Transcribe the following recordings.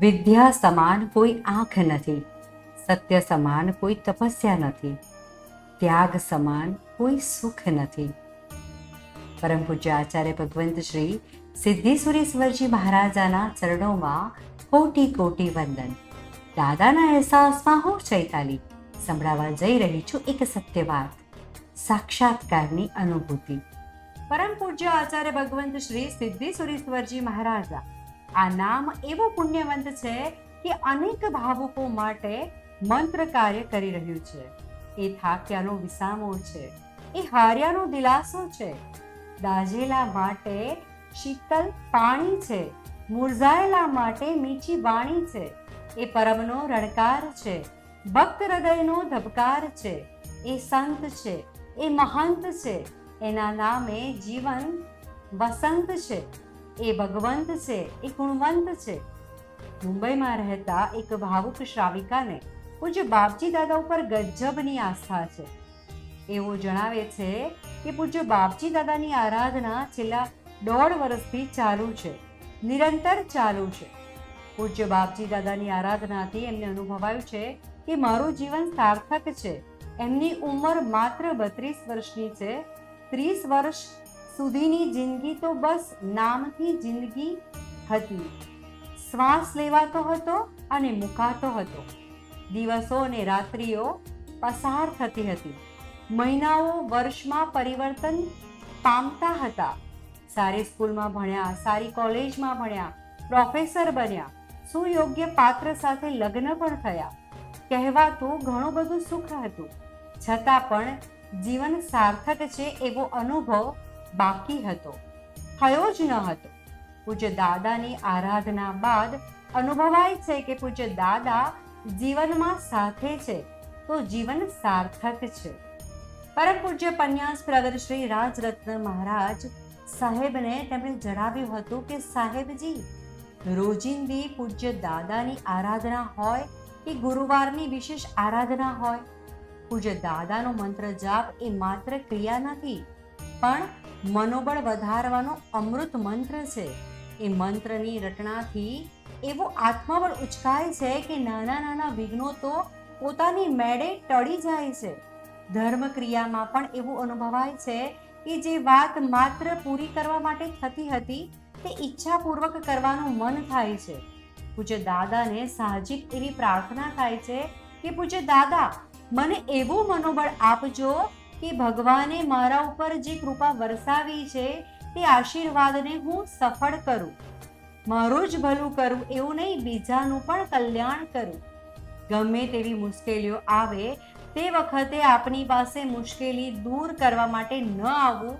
વિદ્યા સમાન કોઈ આંખ નથી, સત્ય સમાન કોઈ તપસ્યા નથી, ત્યાગ સમાન કોઈ સુખ નથી. પરમ પૂજ્ય આચાર્ય ભગવંત શ્રી સિદ્ધેશ્વરેશ્વરજી મહારાજાના ચરણોમાં કોટી કોટી વંદન. દાદાના અહેસાસમાં હું ચૈતાલી, સંભળાવા જઈ રહી છું એક સત્ય વાત સાક્ષાત્કારની અનુભૂતિ. પરમ પૂજ્ય આચાર્ય ભગવંત શ્રી સિદ્ધેશ્વરેશ્વરજી મહારાજા. આ નામ એવો પુણ્યવંત છે કે અનેક ભાવુકો માટે મંત્ર કાર્ય કરી રહ્યું છે. એ થાક્યાનો વિસામો છે. એ હાર્યાનો દિલાસો છે. દાઝેલા માટે શીતલ પાણી છે. મુરઝાયેલા માટે મીઠી વાણી છે. એ પરમનો રણકાર છે. ભક્ત હૃદયનો ધબકાર છે. એ સંત છે. એ મહંત છે. એના નામે જીવન વસંત છે. એ ભગવંત છે, એ ગુણવંત છે. મુંબઈમાં રહેતા એક ભાવુક શ્રાવિકાને પૂજ્ય બાપજી દાદા ઉપર ગજબની આસ્થા છે. એવો જણાવે છે કે પૂજ્ય બાપજી દાદાની આરાધના છેલ્લા દોઢ વર્ષથી ચાલુ છે, નિરંતર ચાલુ છે. પૂજ્ય બાપજી દાદાની આરાધનાથી એમને અનુભવાયું છે કે મારું જીવન સાર્થક છે. એમની ઉંમર માત્ર બત્રીસ વર્ષની છે ત્રીસ વર્ષ સુધીની જિંદગી તો બસ નામથી જિંદગી હતી. શ્વાસ લેવાતો હતો અને મુકાતો હતો. દિવસો અને રાત્રિઓ પસાર થતી હતી. મહિનાઓ વર્ષમાં પરિવર્તન પામતા હતા. સારી સ્કૂલમાં ભણ્યા, સારી કોલેજમાં ભણ્યા, પ્રોફેસર બન્યા, સુયોગ્ય પાત્ર સાથે લગ્ન પણ થયા. કહેવાતું ઘણું બધું સુખ હતું. છતાં પણ જીવન સાર્થક છે એવો અનુભવ બાકી હતો. થયો જ ન હતો. પૂજ્ય દાદાની આરાધના બાદ અનુભવાય છે કે પૂજ્ય દાદા જીવનમાં સાથે છે, તો જીવન સાર્થક છે. પરમ પૂજ્ય પન્યાસ પ્રગટ શ્રી રાજરત્ન મહારાજ સાહેબને તેમણે જણાવ્યું હતું કે, સાહેબજી, રોજિંદી પૂજ્ય દાદાની આરાધના હોય કે ગુરુવારની વિશેષ આરાધના હોય? પૂજ્ય દાદાનો મંત્ર જાપ એ માત્ર ક્રિયા નથી, પણ મનોબળ વધારવાનો અમૃત મંત્ર છે. એ મંત્રની રટણાથી એવો આત્મબળ ઉચકાય છે કે નાના નાના વિઘ્નો તો પોતાની મેળે ટળી જાય છે. ધર્મ ક્રિયામાં પણ એવું અનુભવાય છે કે જે વાત માત્ર પૂરી કરવા માટે થતી હતી, તે ઈચ્છાપૂર્વક કરવાનું મન થાય છે. પૂજ્ય દાદાને સાહજિક એવી પ્રાર્થના થાય છે કે, પૂજ્ય દાદા મને એવું મનોબળ આપજો કે ભગવાને મારા ઉપર જે કૃપા વરસાવી છે, તે આશીર્વાદને હું સફળ કરું. મારું જ ભલું કરું એવું નહીં, બીજાનું પણ કલ્યાણ કરું. ગમે તેવી મુશ્કેલીઓ આવે, તે વખતે આપની પાસે મુશ્કેલી દૂર કરવા માટે ન આવવું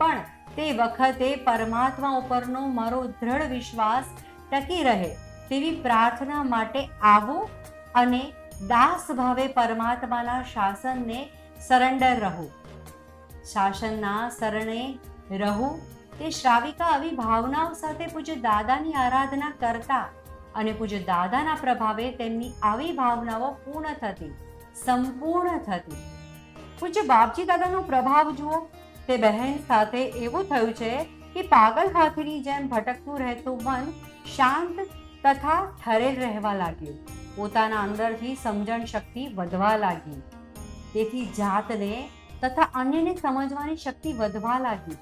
પણ તે વખતે પરમાત્મા ઉપરનો મારો દ્રઢ વિશ્વાસ ટકી રહે, તેવી પ્રાર્થના માટે આવું અને દાસ ભાવે પરમાત્માના શાસનને સરેન્ડર રહું. શાસનના શરણે રહું તે શ્રાવિકા આવી ભાવનાઓ સાથે પૂજ્ય દાદાની આરાધના કરતા અને પૂજ્ય દાદાના પ્રભાવે તેમની આવી ભાવનાઓ પૂર્ણ થતી, સંપૂર્ણ થતી. પૂજ્ય બાપજી દાદાનો પ્રભાવ જુઓ, તે બહેન સાથે એવું થયું છે કે પાગલ હાથીની જેમ ભટકતું રહેતું મન શાંત તથા ઠરેલ રહેવા લાગ્યું. પોતાના અંદરથી સમજણ શક્તિ વધવા લાગી. તેથી જાતને તથા અન્યને સમજવાની શક્તિ વધવા લાગી.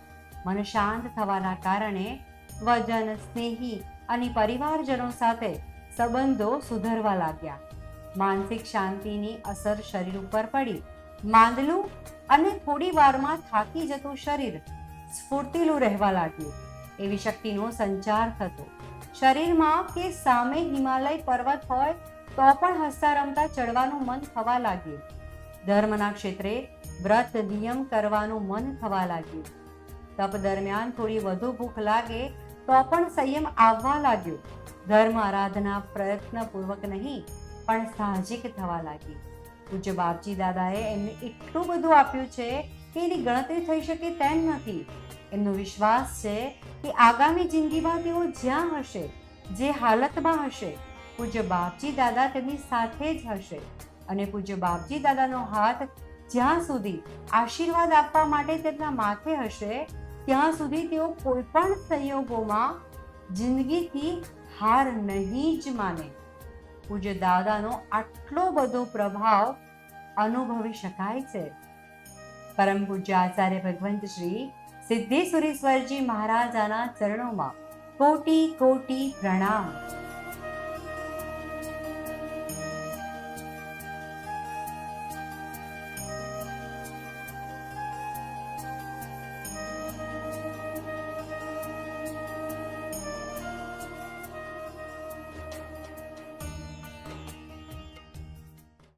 મન શાંત થવાના કારણે સ્વજન, સ્નેહી અને પરિવારજનો સાથે સંબંધો સુધરવા લાગ્યા. માનસિક શાંતિની અસર શરીર ઉપર પડી. માંદલું અને થોડી વારમાં થાકી જતું શરીર સ્ફૂર્તિલું રહેવા લાગ્યું. એવી શક્તિનો સંચાર થતો. શરીરમાં કે સામે હિમાલય પર્વત હોય તો પણ હસતા રમતા ચડવાનું મન થવા લાગ્યું. ધર્મના ક્ષેત્રે વ્રત નિયમ કરવાનું મન થવા લાગ્યું. તપ દરમિયાન થોડી વધુ ભૂખ લાગે તો પણ સંયમ આવવા લાગ્યો. ધર્મ આરાધના પ્રયત્નપૂર્વક નહીં, પણ સાહજિક થવા લાગી. પૂજ્ય બાપજી દાદાએ એમને એટલું બધું આપ્યું છે કે એની ગણતરી થઈ શકે તેમ નથી. એમનો વિશ્વાસ છે કે આગામી જિંદગીમાં તેઓ જ્યાં હશે, જે હાલતમાં હશે પૂજ્ય બાપજી દાદા તેમની સાથે જ હશે. અને પૂજ્ય બાપજી દાદાનો હાથ જ્યાં સુધી આશીર્વાદ આપવા માટે તેમના માથે હશે, ત્યાં સુધી તેઓ કોઈ પણ સંયોગોમાં જિંદગીથી હાર નહીં જ માને. પૂજ્ય દાદાનો આટલો બધો પ્રભાવ અનુભવી શકાય છે. પરમ પૂજ્ય આચાર્ય ભગવંત શ્રી સિદ્ધેશ્વરેશ્વરજી મહારાજાના ચરણોમાં કોટી કોટી પ્રણામ.